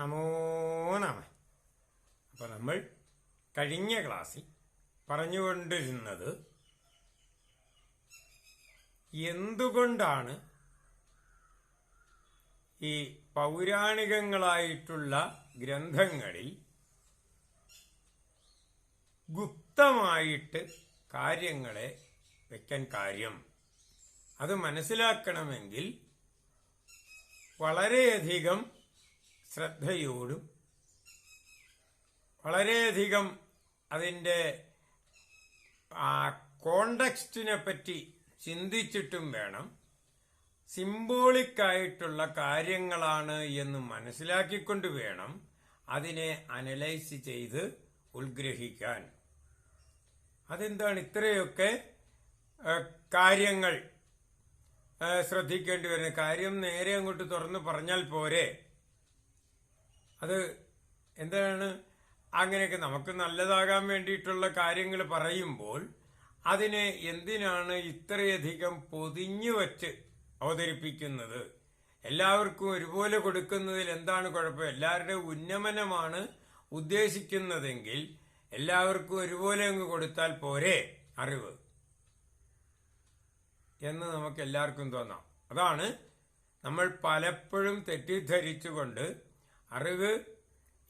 നമോ നമ. നമ്മൾ കഴിഞ്ഞ ക്ലാസ്സിൽ പറഞ്ഞുകൊണ്ടിരുന്നത് എന്തുകൊണ്ടാണ് ഈ പൗരാണികങ്ങളായിട്ടുള്ള ഗ്രന്ഥങ്ങളിൽ ഗുപ്തമായിട്ട് കാര്യങ്ങളെ വയ്ക്കാൻ കാര്യം? അത് മനസ്സിലാക്കണമെങ്കിൽ വളരെയധികം ശ്രദ്ധയോടും വളരെയധികം അതിന്റെ ആ കോണ്ടക്സ്റ്റിനെ പറ്റി ചിന്തിച്ചിട്ടും വേണം. സിംബോളിക്കായിട്ടുള്ള കാര്യങ്ങളാണ് എന്ന് മനസ്സിലാക്കിക്കൊണ്ട് വേണം അതിനെ അനലൈസ് ചെയ്ത് ഉത്ഗ്രഹിക്കാൻ. അതെന്താണ്? ഇത്രയൊക്കെ കാര്യങ്ങൾ. ശ്രദ്ധിക്കേണ്ടി വരുന്നത് കാര്യം നേരെ അങ്ങോട്ട് തുറന്ന് പറഞ്ഞാൽ പോരെ. അത് എന്താണ്? അങ്ങനെയൊക്കെ നമുക്ക് നല്ലതാകാൻ വേണ്ടിയിട്ടുള്ള കാര്യങ്ങൾ പറയുമ്പോൾ അതിനെ എന്തിനാണ് ഇത്രയധികം പൊതിഞ്ഞു വച്ച് അവതരിപ്പിക്കുന്നത്? എല്ലാവർക്കും ഒരുപോലെ കൊടുക്കുന്നതിൽ എന്താണ് കുഴപ്പം? എല്ലാവരുടെ ഉന്നമനമാണ് ഉദ്ദേശിക്കുന്നതെങ്കിൽ എല്ലാവർക്കും ഒരുപോലെ അങ്ങ് കൊടുത്താൽ പോരെ അറിവ്. എന്ന് നമുക്ക് എല്ലാവർക്കും തോന്നാം. അതാണ് നമ്മൾ പലപ്പോഴും തെറ്റിദ്ധരിച്ചുകൊണ്ട് അറിവ്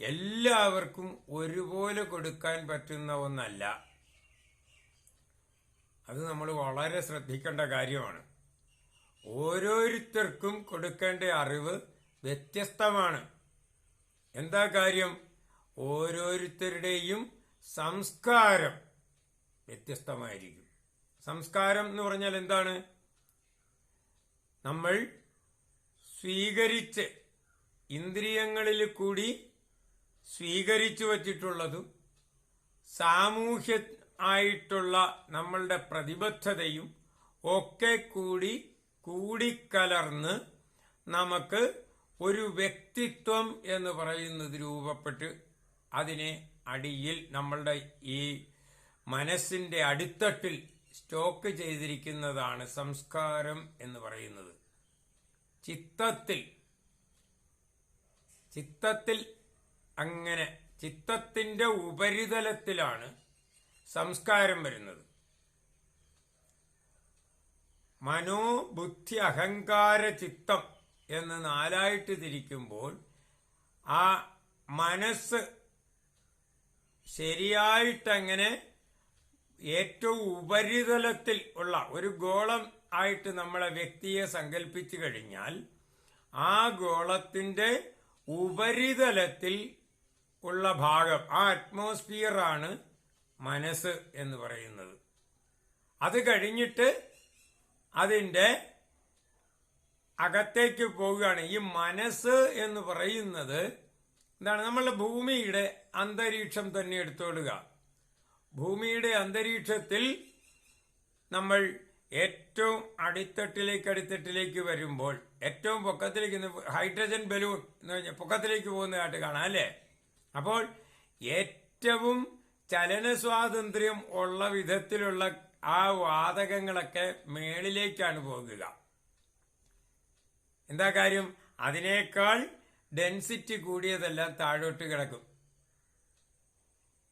എല്ലാവർക്കും ഒരുപോലെ കൊടുക്കാൻ പറ്റുന്ന ഒന്നല്ല. അത് നമ്മൾ വളരെ ശ്രദ്ധിക്കേണ്ട കാര്യമാണ്. ഓരോരുത്തർക്കും കൊടുക്കേണ്ട അറിവ് വ്യത്യസ്തമാണ്. എന്താ കാര്യം? ഓരോരുത്തരുടെയും സംസ്കാരം വ്യത്യസ്തമായിരിക്കും. സംസ്കാരം എന്ന് പറഞ്ഞാൽ എന്താണ്? നമ്മൾ സ്വീകരിച്ച് ഇന്ദ്രിയങ്ങളിൽ കൂടി സ്വീകരിച്ചു വച്ചിട്ടുള്ളതും സാമൂഹ്യ ആയിട്ടുള്ള നമ്മളുടെ പ്രതിബദ്ധതയും ഒക്കെ കൂടി കൂടിക്കലർന്ന് നമുക്ക് ഒരു വ്യക്തിത്വം എന്ന് പറയുന്നത് രൂപപ്പെട്ട് അതിനെ അടിയിൽ നമ്മളുടെ ഈ മനസ്സിന്റെ അടിത്തട്ടിൽ സ്റ്റോക്ക് ചെയ്തിരിക്കുന്നതാണ് സംസ്കാരം എന്ന് പറയുന്നത്. ചിത്തത്തിൽ ചിത്തത്തിൽ അങ്ങനെ ചിത്തത്തിന്റെ ഉപരിതലത്തിലാണ് സംസ്കാരം വരുന്നത്. മനോബുദ്ധി അഹങ്കാര ചിത്തം എന്ന് നാലായിട്ട് തിരിക്കുമ്പോൾ ആ മനസ്സ് ശരിയായിട്ടങ്ങനെ ഏറ്റവും ഉപരിതലത്തിൽ ഉള്ള ഒരു ഗോളം ആയിട്ട് നമ്മളെ വ്യക്തിയെ സങ്കല്പിച്ചു കഴിഞ്ഞാൽ ആ ഗോളത്തിന്റെ ഉപരിതലത്തിൽ ഉള്ള ഭാഗം ആ അറ്റ്മോസ്ഫിയറാണ് മനസ്സ് എന്ന് പറയുന്നത്. അത് കഴിഞ്ഞിട്ട് അതിന്റെ അകത്തേക്ക് പോവുകയാണ്. ഈ മനസ്സ് എന്ന് പറയുന്നത് എന്താണ്? നമ്മളുടെ ഭൂമിയുടെ അന്തരീക്ഷം തന്നെ എടുത്തോളുക. ഭൂമിയുടെ അന്തരീക്ഷത്തിൽ നമ്മൾ ഏറ്റവും അടിത്തട്ടിലേക്ക് അടിത്തട്ടിലേക്ക് വരുമ്പോൾ ഏറ്റവും പൊക്കത്തിലേക്ക് ഹൈഡ്രജൻ ബലൂൺ എന്ന് പറഞ്ഞാൽ പൊക്കത്തിലേക്ക് പോകുന്നതായിട്ട് കാണാം അല്ലേ? അപ്പോൾ ഏറ്റവും ചലന സ്വാതന്ത്ര്യം ഉള്ള വിധത്തിലുള്ള ആ വാതകങ്ങളൊക്കെ മേളിലേക്കാണ് പോകുക. എന്താ കാര്യം? അതിനേക്കാൾ ഡെൻസിറ്റി കൂടിയതെല്ലാം താഴോട്ട് കിടക്കും.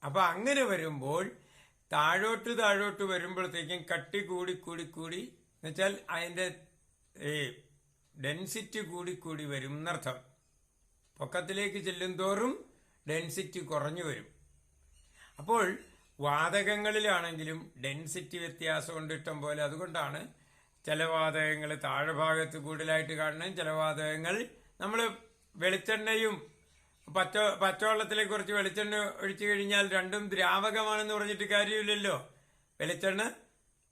അപ്പൊ അങ്ങനെ വരുമ്പോൾ താഴോട്ട് താഴോട്ട് വരുമ്പോഴത്തേക്കും കട്ടി കൂടി കൂടി കൂടി എന്നുവെച്ചാൽ അതിന്റെ ഈ ഡെൻസിറ്റി കൂടിക്കൂടി കൂടി വരും എന്നർത്ഥം. പൊക്കത്തിലേക്ക് ചെല്ലും തോറും ഡെൻസിറ്റി കുറഞ്ഞു വരും. അപ്പോൾ വാതകങ്ങളിലാണെങ്കിലും ഡെൻസിറ്റി വ്യത്യാസമുണ്ട് ഇഷ്ടം പോലെ. അതുകൊണ്ടാണ് ചില വാതകങ്ങൾ താഴെ ഭാഗത്ത് കൂടുതലായിട്ട് കാണണം ചില വാതകങ്ങൾ നമ്മൾ വെളിച്ചെണ്ണയും പച്ച പച്ചവെള്ളത്തിലെ കുറച്ച് വെളിച്ചെണ്ണ ഒഴിച്ചു കഴിഞ്ഞാൽ രണ്ടും ദ്രാവകമാണെന്ന് പറഞ്ഞിട്ട് കാര്യമില്ലല്ലോ. വെളിച്ചെണ്ണ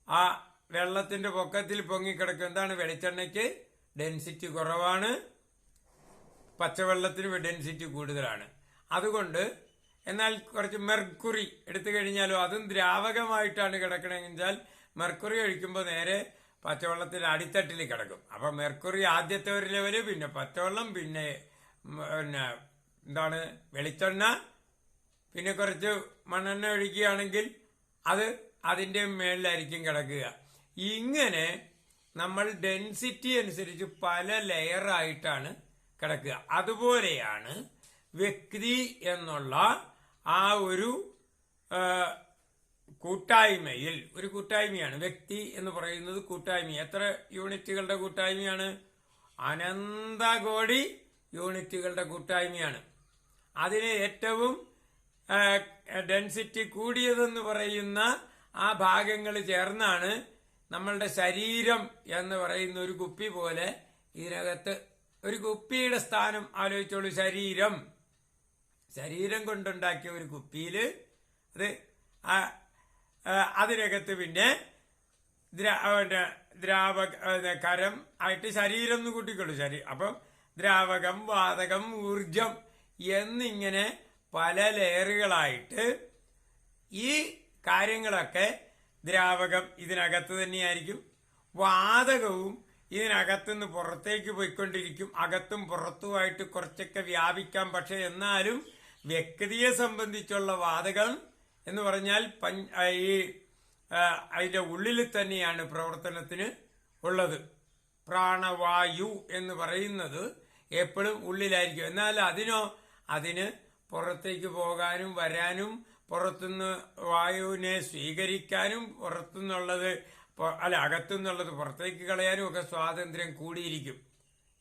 ആ വെള്ളത്തിന്റെ പൊക്കത്തിൽ പൊങ്ങിക്കിടക്കും. എന്താണ് വെളിച്ചെണ്ണയ്ക്ക്? ഡെൻസിറ്റി കുറവാണ്. പച്ചവെള്ളത്തിന് ഡെൻസിറ്റി കൂടുതലാണ്. അതുകൊണ്ട് എന്നാൽ കുറച്ച് മെർക്കുറി എടുത്തു കഴിഞ്ഞാലോ അതും ദ്രാവകമായിട്ടാണ് കിടക്കണമെങ്കിൽ മെർക്കുറി ഒഴിക്കുമ്പോൾ നേരെ പച്ചവെള്ളത്തിന് അടിത്തട്ടിൽ കിടക്കും. അപ്പം മെർക്കുറി ആദ്യത്തെ ഒരു ലെവൽ പിന്നെ പച്ചവെള്ളം പിന്നെ പിന്നെ എന്താണ് വെളിച്ചെണ്ണ പിന്നെ കുറച്ച് മണ്ണെണ്ണ ഒഴിക്കുകയാണെങ്കിൽ അത് അതിന്റെ മേളിലായിരിക്കും കിടക്കുക. ഇങ്ങനെ നമ്മൾ ഡെൻസിറ്റി അനുസരിച്ച് പല ലെയർ ആയിട്ടാണ് കിടക്കുക. അതുപോലെയാണ് വ്യക്തി എന്നുള്ള ആ ഒരു കൂട്ടായ്മയിൽ ഒരു കൂട്ടായ്മയാണ്. വ്യക്തി എന്ന് പറയുന്നത് കൂട്ടായ്മ. എത്ര യൂണിറ്റുകളുടെ കൂട്ടായ്മയാണ്? അനന്തകോടി യൂണിറ്റുകളുടെ കൂട്ടായ്മയാണ്. അതിന് ഏറ്റവും ഡെൻസിറ്റി കൂടിയതെന്ന് പറയുന്ന ആ ഭാഗങ്ങൾ ചേർന്നാണ് നമ്മളുടെ ശരീരം എന്ന് പറയുന്ന ഒരു കുപ്പി പോലെ ഇതിനകത്ത് ഒരു കുപ്പിയുടെ സ്ഥാനം ആലോചിച്ചോളൂ. ശരീരം. ശരീരം കൊണ്ടുണ്ടാക്കിയ ഒരു കുപ്പിയിൽ അത് അതിനകത്ത് പിന്നെ ദ്രാവക കരം ആയിട്ട് ശരീരം എന്ന് കൂട്ടിക്കൊള്ളു. ശരീരം അപ്പം ദ്രാവകം വാതകം ഊർജം എന്നിങ്ങനെ പല ലെയറുകളായിട്ട് ഈ കാര്യങ്ങളൊക്കെ ദ്രാവകം ഇതിനകത്ത് തന്നെയായിരിക്കും. വാതകവും ഇതിനകത്തുനിന്ന് പുറത്തേക്ക് പോയിക്കൊണ്ടിരിക്കും. അകത്തും പുറത്തുമായിട്ട് കുറച്ചൊക്കെ വ്യാപിക്കാം. പക്ഷെ എന്നാലും വ്യക്തിയെ സംബന്ധിച്ചുള്ള വാതകം എന്ന് പറഞ്ഞാൽ ഈ അതിന്റെ ഉള്ളിൽ തന്നെയാണ് പ്രവർത്തനത്തിന് ഉള്ളത്. പ്രാണവായു എന്ന് പറയുന്നത് എപ്പോഴും ഉള്ളിലായിരിക്കും. എന്നാൽ അതിനോ അതിന് പുറത്തേക്ക് പോകാനും വരാനും പുറത്തുനിന്ന് വായുവിനെ സ്വീകരിക്കാനും പുറത്തുനിന്നുള്ളത് അല്ല അകത്തുനിന്നുള്ളത് പുറത്തേക്ക് കളയാനും ഒക്കെ സ്വാതന്ത്ര്യം കൂടിയിരിക്കും.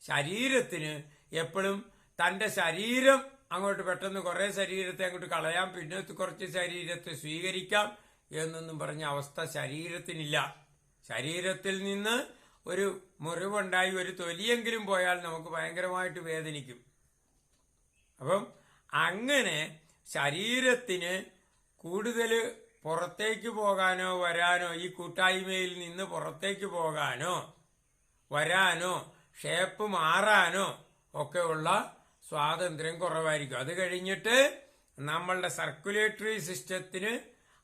ശരീരത്തിന് എപ്പോഴും തന്റെ ശരീരം അങ്ങോട്ട് പെട്ടെന്ന് കുറെ ശരീരത്തെ അങ്ങോട്ട് കളയാം പിന്നെ കുറച്ച് ശരീരത്തെ സ്വീകരിക്കാം എന്നൊന്നും പറഞ്ഞ അവസ്ഥ ശരീരത്തിനില്ല. ശരീരത്തിൽ നിന്ന് ഒരു മുറിവുണ്ടായി ഒരു തൊലിയെങ്കിലും പോയാൽ നമുക്ക് ഭയങ്കരമായിട്ട് വേദനിക്കും. അപ്പം അങ്ങനെ ശരീരത്തിന് കൂടുതൽ പുറത്തേക്ക് പോകാനോ വരാനോ ഈ കൂട്ടായ്മയിൽ നിന്ന് പുറത്തേക്ക് പോകാനോ വരാനോ ഷേപ്പ് മാറാനോ ഒക്കെയുള്ള സ്വാതന്ത്ര്യം കുറവായിരിക്കും. അത് കഴിഞ്ഞിട്ട് നമ്മളുടെ സർക്കുലേറ്ററി സിസ്റ്റത്തിന്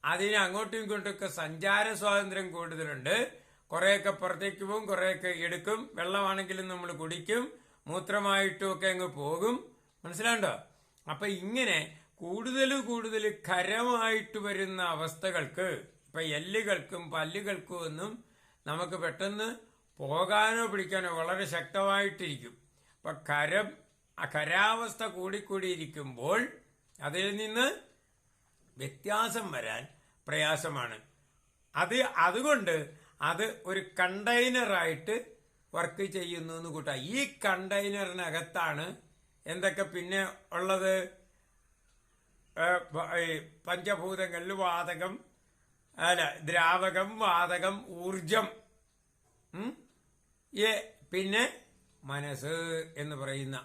അതിന് അങ്ങോട്ടും ഇങ്ങോട്ടൊക്കെ സഞ്ചാര സ്വാതന്ത്ര്യം കൂടുതലുണ്ട്. കുറേയൊക്കെ പുറത്തേക്ക് പോകും കുറേയൊക്കെ എടുക്കും. വെള്ളമാണെങ്കിലും നമ്മൾ കുടിക്കും മൂത്രമായിട്ടും ഒക്കെ അങ്ങ് പോകും. മനസ്സിലാണ്ടോ അപ്പൊ ഇങ്ങനെ കൂടുതൽ കൂടുതൽ ഖരമായിട്ട് വരുന്ന അവസ്ഥകൾക്ക് ഇപ്പൊ എല്ലുകൾക്കും പല്ലുകൾക്കും ഒന്നും നമുക്ക് പെട്ടെന്ന് പോകാനോ പിടിക്കാനോ വളരെ ശക്തമായിട്ടിരിക്കും. അപ്പൊ ആ ഖരാവസ്ഥ കൂടിക്കൂടിയിരിക്കുമ്പോൾ അതിൽ നിന്ന് വ്യത്യാസം വരാൻ പ്രയാസമാണ്. അത് അതുകൊണ്ട് അത് ഒരു കണ്ടെയ്നറായിട്ട് വർക്ക് ചെയ്യുന്നു എന്ന് കൂട്ടാം. ഈ കണ്ടെയ്നറിനകത്താണ് എന്തൊക്കെ പിന്നെ ഉള്ളത്? പഞ്ചഭൂതങ്ങളിൽ വാതകം അല്ല ദ്രാവകം വാതകം ഊർജം പിന്നെ മനസ്സ് എന്ന് പറയുന്ന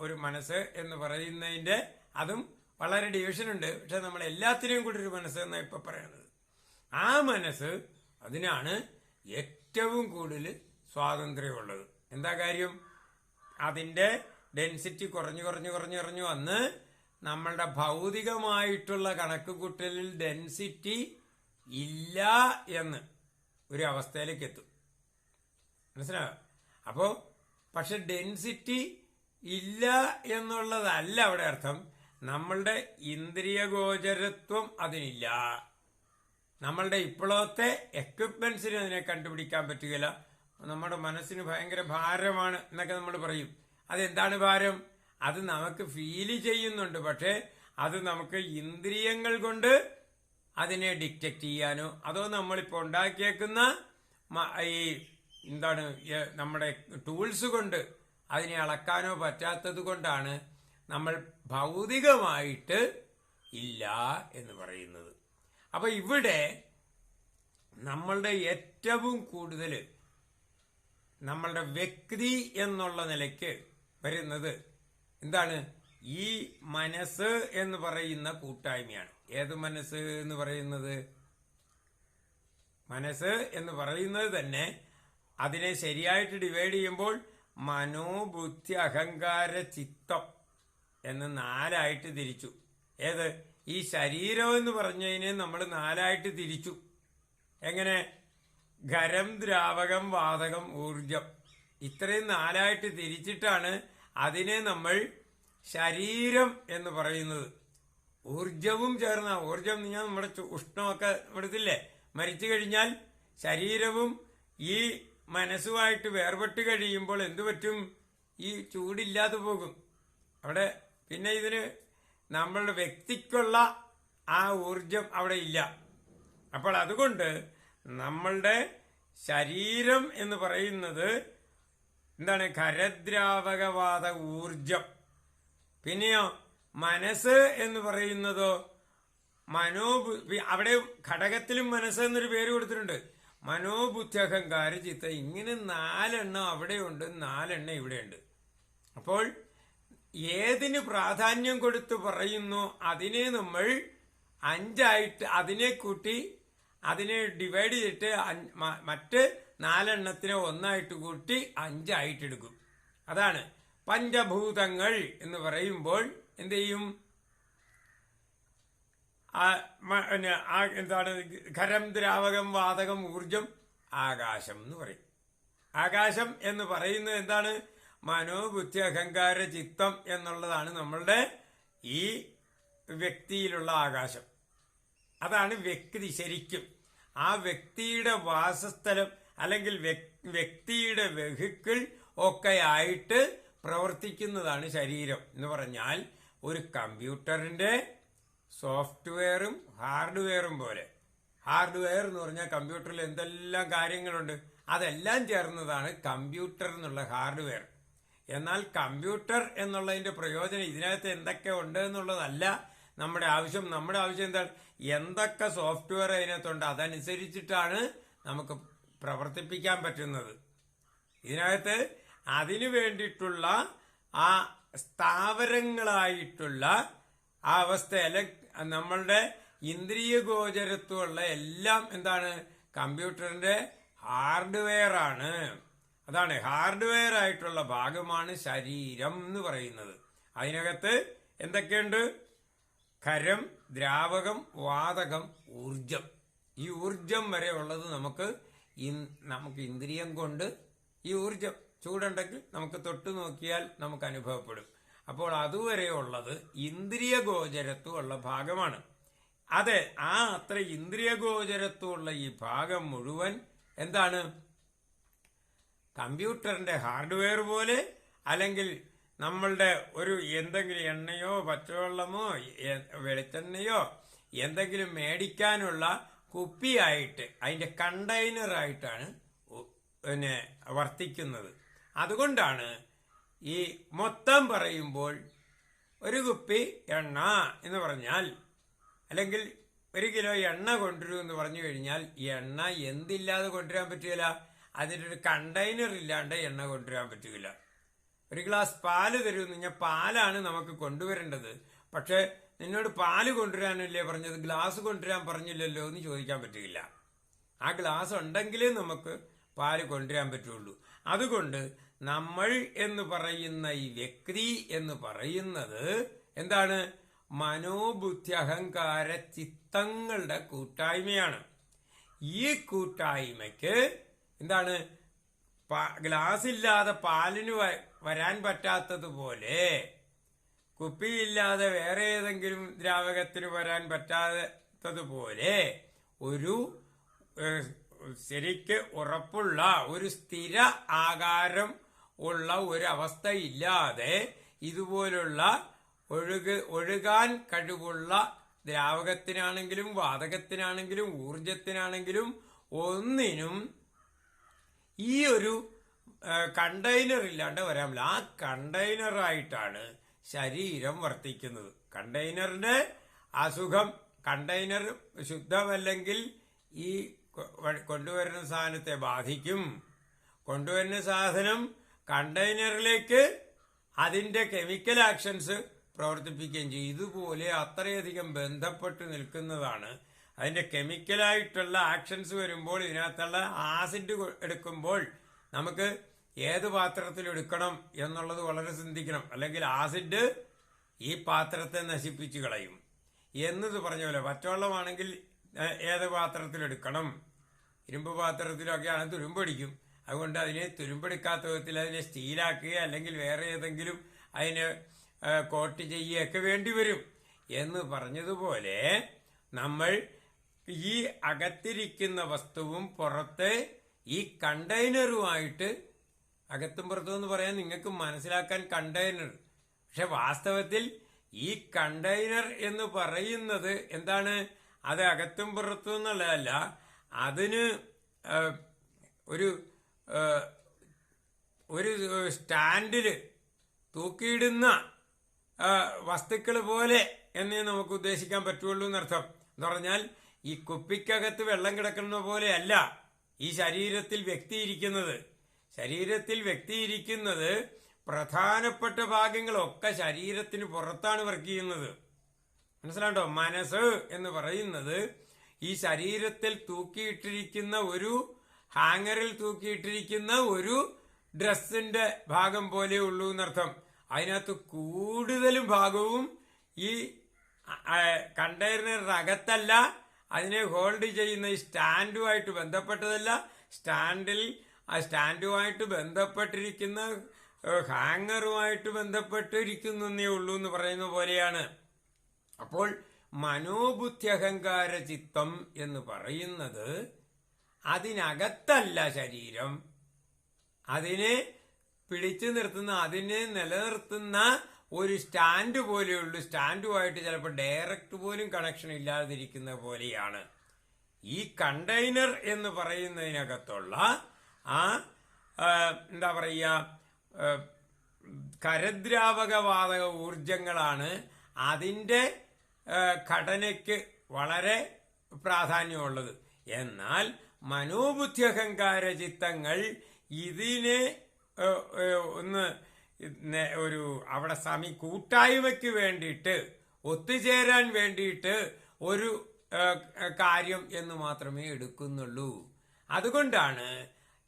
ഒരു മനസ്സ് എന്ന് പറയുന്നതിന്റെ അതും വളരെ ഡിവിഷൻ ഉണ്ട് പക്ഷെ നമ്മൾ എല്ലാത്തിനെയും കൂടി ഒരു മനസ്സ് എന്നാണ് ഇപ്പൊ പറയുന്നത് ആ മനസ്സ് അതിനാണ് ഏറ്റവും കൂടുതൽ സ്വാതന്ത്ര്യമുള്ളത്. എന്താ കാര്യം? അതിന്റെ ഡെൻസിറ്റി കുറഞ്ഞു കുറഞ്ഞു കുറഞ്ഞു കുറഞ്ഞു വന്ന് നമ്മളുടെ ഭൗതികമായിട്ടുള്ള കണക്കുകൂട്ടലിൽ ഡെൻസിറ്റി ഇല്ല എന്ന് ഒരു അവസ്ഥയിലേക്ക് എത്തും. മനസ്സിലായോ? അപ്പോൾ പക്ഷെ ഡെൻസിറ്റി ഇല്ല എന്നുള്ളതല്ല അവിടെ അർത്ഥം. നമ്മളുടെ ഇന്ദ്രിയഗോചരത്വം അതിനില്ല. നമ്മളുടെ ഇപ്പോഴത്തെ എക്വിപ്മെന്റ്സിന് അതിനെ കണ്ടുപിടിക്കാൻ പറ്റുകയില്ല. നമ്മുടെ മനസ്സിന് ഭയങ്കര ഭാരമാണ് എന്നൊക്കെ നമ്മൾ പറയും. അതെന്താണ് ഭാരം? അത് നമുക്ക് ഫീൽ ചെയ്യുന്നുണ്ട്. പക്ഷേ അത് നമുക്ക് ഇന്ദ്രിയങ്ങൾ കൊണ്ട് അതിനെ ഡിറ്റക്ട് ചെയ്യാനോ അതോ നമ്മളിപ്പോൾ ഉണ്ടാക്കിയേക്കുന്ന ഈ എന്താണ് നമ്മുടെ ടൂൾസ് കൊണ്ട് അതിനെ അളക്കാനോ പറ്റാത്തത് കൊണ്ടാണ് നമ്മൾ ഭൗതികമായിട്ട് ഇല്ല എന്ന് പറയുന്നത്. അപ്പോൾ ഇവിടെ നമ്മളുടെ ഏറ്റവും കൂടുതൽ നമ്മളുടെ വ്യക്തി എന്നുള്ള നിലയ്ക്ക് വരുന്നത് എന്താണ്? ഈ മനസ്സ് എന്ന് പറയുന്ന കൂട്ടായ്മയാണ്. ഏത് മനസ്സ് എന്ന് പറയുന്നത്? മനസ്സ് എന്ന് പറയുന്നത് തന്നെ അതിനെ ശരിയായിട്ട് ഡിവൈഡ് ചെയ്യുമ്പോൾ മനോബുദ്ധി അഹങ്കാര ചിത്തം എന്ന് നാലായിട്ട് തിരിച്ചു. ഏത്? ഈ ശരീരം എന്ന് പറഞ്ഞതിനെ നമ്മൾ നാലായിട്ട് തിരിച്ചു. എങ്ങനെ? ഖരം ദ്രാവകം വാതകം ഊർജം ഇത്രയും നാലായിട്ട് തിരിച്ചിട്ടാണ് അതിനെ നമ്മൾ ശരീരം എന്ന് പറയുന്നത്. ഊർജവും ചേർന്ന ഊർജം ഞാൻ നമ്മുടെ ഉഷ്ണമൊക്കെ ഇവിടുത്തില്ലേ മരിച്ചു കഴിഞ്ഞാൽ ശരീരവും ഈ മനസ്സുമായിട്ട് വേർപെട്ട് കഴിയുമ്പോൾ എന്തു പറ്റും? ഈ ചൂടില്ലാതെ പോകും. അവിടെ പിന്നെ ഇതിന് നമ്മളുടെ വ്യക്തിക്കുള്ള ആ ഊർജം അവിടെ ഇല്ല. അപ്പോൾ അതുകൊണ്ട് നമ്മളുടെ ശരീരം എന്ന് പറയുന്നത് എന്താണ്? ഖരദ്രാവകവാദ ഊർജം പിന്നെയോ മനസ്സ് എന്ന് പറയുന്നത് മനോബു അവിടെ ഘടകത്തിലും മനസ്സ് എന്നൊരു പേര് കൊടുത്തിട്ടുണ്ട്. മനോബുദ്ധി അഹങ്കാര ചിത്ത. ഇങ്ങനെ നാലെണ്ണം അവിടെയുണ്ട് നാലെണ്ണം ഇവിടെയുണ്ട്. അപ്പോൾ ഏതിന് പ്രാധാന്യം കൊടുത്ത് പറയുന്നു? അതിനെ നമ്മൾ അഞ്ചായിട്ട് അതിനെ കൂട്ടി അതിനെ ഡിവൈഡ് ചെയ്തിട്ട് മറ്റ് നാലെണ്ണത്തിനെ ഒന്നായിട്ട് കൂട്ടി അഞ്ചായിട്ട് എടുക്കും അതാണ് പഞ്ചഭൂതങ്ങൾ എന്ന് പറയുമ്പോൾ എന്ത് ചെയ്യും? എന്താണ്? ഖരം ദ്രാവകം വാതകം ഊർജം ആകാശം എന്ന് പറയും. ആകാശം എന്ന് പറയുന്നത് എന്താണ്? മനോബുദ്ധി അഹങ്കാര ചിത്തം എന്നുള്ളതാണ് നമ്മളുടെ ഈ വ്യക്തിയിലുള്ള ആകാശം. അതാണ് വ്യക്തി ശരിക്കും. ആ വ്യക്തിയുടെ വാസസ്ഥലം അല്ലെങ്കിൽ വ്യക്തിയുടെ വെഹിക്കിൾ ഒക്കെ ആയിട്ട് പ്രവർത്തിക്കുന്നതാണ് ശരീരം എന്ന് പറഞ്ഞാൽ ഒരു കമ്പ്യൂട്ടറിന്റെ സോഫ്റ്റ്വെയറും ഹാർഡ്വെയറും പോലെ. ഹാർഡ്വെയർ എന്ന് പറഞ്ഞാൽ കമ്പ്യൂട്ടറിൽ എന്തെല്ലാം കാര്യങ്ങളുണ്ട് അതെല്ലാം ചേർന്നതാണ് കമ്പ്യൂട്ടർ എന്നുള്ള ഹാർഡ്വെയർ. എന്നാൽ കമ്പ്യൂട്ടർ എന്നുള്ളതിന്റെ പ്രയോജനം ഇതിനകത്ത് എന്തൊക്കെ ഉണ്ട് എന്നുള്ളതല്ല നമ്മുടെ ആവശ്യം. നമ്മുടെ ആവശ്യം എന്താണ്? എന്തൊക്കെ സോഫ്റ്റ്വെയർ അതിനകത്തുണ്ട് അതനുസരിച്ചിട്ടാണ് നമുക്ക് പ്രവർത്തിപ്പിക്കാൻ പറ്റുന്നത്. ഇതിനകത്ത് അതിനു വേണ്ടിയിട്ടുള്ള ആ സ്ഥാവരങ്ങളായിട്ടുള്ള ആ അവസ്ഥ നമ്മളുടെ ഇന്ദ്രിയ ഗോചരത്വമുള്ള എല്ലാം എന്താണ്? കമ്പ്യൂട്ടറിന്റെ ഹാർഡ്വെയർ ആണ് അതാണ് ഹാർഡ്വെയർ ആയിട്ടുള്ള ഭാഗമാണ് ശരീരം എന്ന് പറയുന്നത്. അതിനകത്ത് എന്തൊക്കെയുണ്ട്? ഖരം ദ്രാവകം വാതകം ഊർജം ഈ ഊർജം വരെ ഉള്ളത് നമുക്ക് നമുക്ക് ഇന്ദ്രിയം കൊണ്ട് ഈ ഊർജം ചൂടുണ്ടെങ്കിൽ നമുക്ക് തൊട്ടു നോക്കിയാൽ നമുക്ക് അനുഭവപ്പെടും. അപ്പോൾ അതുവരെ ഉള്ളത് ഇന്ദ്രിയ ഗോചരത്വമുള്ള ഭാഗമാണ്. അതെ ആ അത്ര ഇന്ദ്രിയ ഗോചരത്വമുള്ള ഈ ഭാഗം മുഴുവൻ എന്താണ്? കമ്പ്യൂട്ടറിന്റെ ഹാർഡ്വെയർ പോലെ അല്ലെങ്കിൽ നമ്മളുടെ ഒരു എന്തെങ്കിലും എണ്ണയോ പച്ചവെള്ളമോ വെളിച്ചെണ്ണയോ എന്തെങ്കിലും മേടിക്കാനുള്ള കുപ്പിയായിട്ട് അതിന്റെ കണ്ടെയ്നറായിട്ടാണ് പിന്നെ വർത്തിക്കുന്നത്. അതുകൊണ്ടാണ് ഈ മൊത്തം പറയുമ്പോൾ ഒരു കുപ്പി എണ്ണ എന്ന് പറഞ്ഞാൽ അല്ലെങ്കിൽ ഒരു കിലോ എണ്ണ കൊണ്ടുവരൂ എന്ന് പറഞ്ഞു കഴിഞ്ഞാൽ ഈ എണ്ണ എന്തില്ലാതെ കൊണ്ടുവരാൻ പറ്റുകയില്ല. ഒരു കണ്ടെയ്നർ ഇല്ലാണ്ട് എണ്ണ കൊണ്ടുവരാൻ പറ്റില്ല ഒരു ഗ്ലാസ് പാൽ തരുമെന്ന് കഴിഞ്ഞാൽ പാലാണ് നമുക്ക് കൊണ്ടുവരേണ്ടത്. പക്ഷെ നിന്നോട് പാൽ കൊണ്ടുവരാനല്ലേ പറഞ്ഞത്? ഗ്ലാസ് കൊണ്ടുവരാൻ പറഞ്ഞില്ലല്ലോ എന്ന് ചോദിക്കാൻ പറ്റില്ല ആ ഗ്ലാസ് ഉണ്ടെങ്കിലേ നമുക്ക് പാൽ കൊണ്ടുവരാൻ പറ്റുള്ളൂ. അതുകൊണ്ട് നമ്മൾ എന്ന് പറയുന്ന ഈ വ്യക്തി എന്ന് പറയുന്നത് എന്താണ്? മനോബുദ്ധി അഹങ്കാര ചിത്തങ്ങളുടെ കൂട്ടായ്മയാണ്. ഈ കൂട്ടായ്മയ്ക്ക് എന്താണ്? ഗ്ലാസ് ഇല്ലാതെ പാലിന് വരാൻ പറ്റാത്തതുപോലെ കുപ്പിയില്ലാതെ വേറെ ഏതെങ്കിലും ദ്രാവകത്തിന് വരാൻ പറ്റാത്തതുപോലെ ഒരു ശരിക്ക് ഉറപ്പുള്ള ഒരു സ്ഥിര ആകാരം ഉള്ള ഒരവസ്ഥ ഇല്ലാതെ ഇതുപോലുള്ള ഒഴുക ഒഴുകാൻ കഴിവുള്ള ദ്രാവകത്തിനാണെങ്കിലും വാതകത്തിനാണെങ്കിലും ഊർജത്തിനാണെങ്കിലും ഒന്നിനും ഈ ഒരു കണ്ടെയ്നർ ഇല്ലാണ്ട് വരാൻ ആ കണ്ടെയ്നറായിട്ടാണ് ശരീരം വർത്തിക്കുന്നത്. കണ്ടെയ്നറിന്റെ അസുഖം കണ്ടെയ്നർ ശുദ്ധമല്ലെങ്കിൽ ഈ കൊണ്ടുവരുന്ന സാധനത്തെ ബാധിക്കും. കൊണ്ടുവരുന്ന സാധനം കണ്ടെയ്നറിലേക്ക് അതിന്റെ കെമിക്കൽ ആക്ഷൻസ് പ്രവർത്തിപ്പിക്കുകയും ചെയ്യും. ഇതുപോലെ അത്രയധികം ബന്ധപ്പെട്ട് നിൽക്കുന്നതാണ്. അതിന്റെ കെമിക്കലായിട്ടുള്ള ആക്ഷൻസ് വരുമ്പോൾ ഇതിനകത്തുള്ള ആസിഡ് എടുക്കുമ്പോൾ നമുക്ക് ഏത് പാത്രത്തിൽ എടുക്കണം എന്നുള്ളത് വളരെ ചിന്തിക്കണം. അല്ലെങ്കിൽ ആസിഡ് ഈ പാത്രത്തെ നശിപ്പിച്ചു കളയും. എന്നത് പറഞ്ഞ പോലെ പച്ചവെള്ളമാണെങ്കിൽ ഏത് പാത്രത്തിലെടുക്കണം ഇരുമ്പ് പാത്രത്തിലൊക്കെ ആണ് തുരുമ്പടിക്കും അതുകൊണ്ട് അതിനെ തുരുമ്പെടുക്കാത്ത വിധത്തിൽ അതിനെ സ്റ്റീലാക്കുക അല്ലെങ്കിൽ വേറെ ഏതെങ്കിലും അതിനെ കോട്ട് ചെയ്യുകയൊക്കെ വേണ്ടി വരും. എന്ന് പറഞ്ഞതുപോലെ നമ്മൾ ഈ അകത്തിരിക്കുന്ന വസ്തുവും പുറത്ത് ഈ കണ്ടെയ്നറുമായിട്ട് അകത്തും പുറത്തും എന്ന് പറയാൻ നിങ്ങൾക്ക് മനസ്സിലാക്കാൻ കണ്ടെയ്നർ പക്ഷെ വാസ്തവത്തിൽ ഈ കണ്ടെയ്നർ എന്ന് പറയുന്നത് എന്താണ്? അത് അകത്തും പുറത്തും എന്നുള്ളതല്ല. അതിന് ഒരു ഒരു സ്റ്റാൻഡിൽ തൂക്കിയിടുന്ന വസ്തുക്കൾ പോലെ എന്നേ നമുക്ക് ഉദ്ദേശിക്കാൻ പറ്റുള്ളൂ എന്നർത്ഥം. എന്ന് പറഞ്ഞാൽ ഈ കുപ്പിക്കകത്ത് വെള്ളം കിടക്കുന്ന പോലെയല്ല ഈ ശരീരത്തിൽ വ്യക്തി ഇരിക്കുന്നത് ശരീരത്തിൽ വ്യക്തിയിരിക്കുന്നത് പ്രധാനപ്പെട്ട ഭാഗങ്ങളൊക്കെ ശരീരത്തിന് പുറത്താണ് വർക്ക് ചെയ്യുന്നത്. മനസ്സിലാണ്ടോ? മനസ്സ് എന്ന് പറയുന്നത് ഈ ശരീരത്തിൽ തൂക്കിയിട്ടിരിക്കുന്ന ഒരു ഹാങ്ങറിൽ തൂക്കിയിട്ടിരിക്കുന്ന ഒരു ഡ്രസ്സിന്റെ ഭാഗം പോലെ ഉള്ളൂ എന്നർത്ഥം. അതിനകത്ത് കൂടുതലും ഭാഗവും ഈ കണ്ടെയ്നറിന്റെ അകത്തല്ല. അതിനെ ഹോൾഡ് ചെയ്യുന്ന ഈ സ്റ്റാൻഡുമായിട്ട് ബന്ധപ്പെട്ടതല്ല. സ്റ്റാൻഡിൽ ആ സ്റ്റാൻഡുമായിട്ട് ബന്ധപ്പെട്ടിരിക്കുന്ന ഹാങ്ങറുമായിട്ട് ബന്ധപ്പെട്ടിരിക്കുന്നേ ഉള്ളൂ എന്ന് പറയുന്ന പോലെയാണ്. അപ്പോൾ മനോബുദ്ധി അഹങ്കാര ചിത്തം എന്ന് പറയുന്നത് അതിനകത്തല്ല ശരീരം. അതിനെ പിടിച്ചു നിർത്തുന്ന അതിനെ നിലനിർത്തുന്ന ഒരു സ്റ്റാൻഡ് പോലെയുള്ളൂ സ്റ്റാൻഡുമായിട്ട് ചിലപ്പോൾ ഡയറക്റ്റ് പോലും കണക്ഷൻ ഇല്ലാതിരിക്കുന്ന പോലെയാണ്. ഈ കണ്ടെയ്നർ എന്ന് പറയുന്നതിനകത്തുള്ള ആ എന്താ പറയുക കരദ്രാവക വാതക ഊർജങ്ങളാണ് അതിന്റെ ഘടനയ്ക്ക് വളരെ പ്രാധാന്യമുള്ളത്. എന്നാൽ മനോബുദ്ധി അഹങ്കാര ചിത്തങ്ങൾ ഇതിനെ ഒന്ന് ഒരു അവിടെ സമി കൂട്ടായ്മയ്ക്ക് വേണ്ടിയിട്ട് ഒത്തുചേരാൻ വേണ്ടിയിട്ട് ഒരു കാര്യം എന്ന് മാത്രമേ എടുക്കുന്നുള്ളൂ. അതുകൊണ്ടാണ്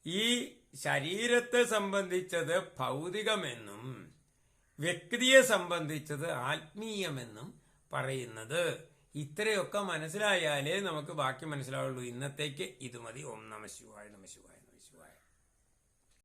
ഈ ശരീരത്തെ സംബന്ധിച്ചത് ഭൗതികമെന്നും വ്യക്തിയെ സംബന്ധിച്ചത് ആത്മീയമെന്നും പറയുന്നത്. ഇത്രയൊക്കെ മനസ്സിലായാലേ നമുക്ക് ബാക്കി മനസ്സിലാവുള്ളൂ. ഇന്നത്തേക്ക് ഇത് മതി. ഓം നമ ശിവായ നമ ശിവായ.